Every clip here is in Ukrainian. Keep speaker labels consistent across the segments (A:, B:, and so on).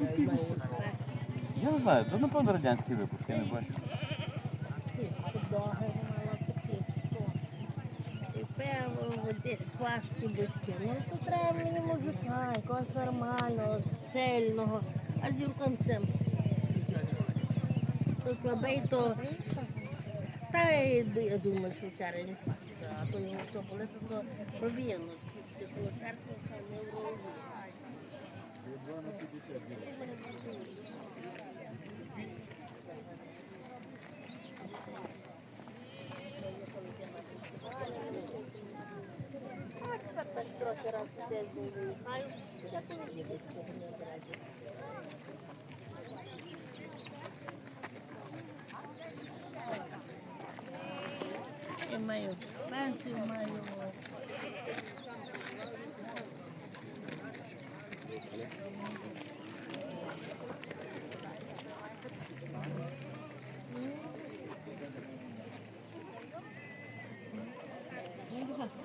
A: молоді. Я знаю.
B: Я не знаю, то напевно радянський випуск, я не бачу.
A: Ті худоги мала такі. І пиво, води, квасті бочки. Ну то треба мені мужика, якогось нормального, сильного. А з Юрком цим. То слабий, то та я думаю, що вчора не хватить. А то йому все болить, то було серце, це неврологія. так трохи раз в тиждень виїхаю, я поїду з цього не одразу. Я маю пенсію, маю.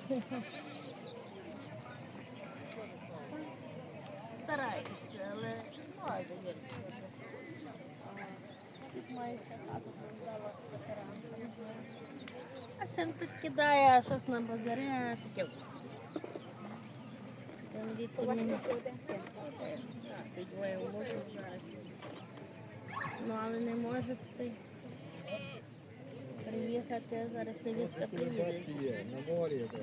A: Стараюся, А син тут кидає щось на базарі. Ну, але не може приїхати, зараз невістка приїде.
C: На.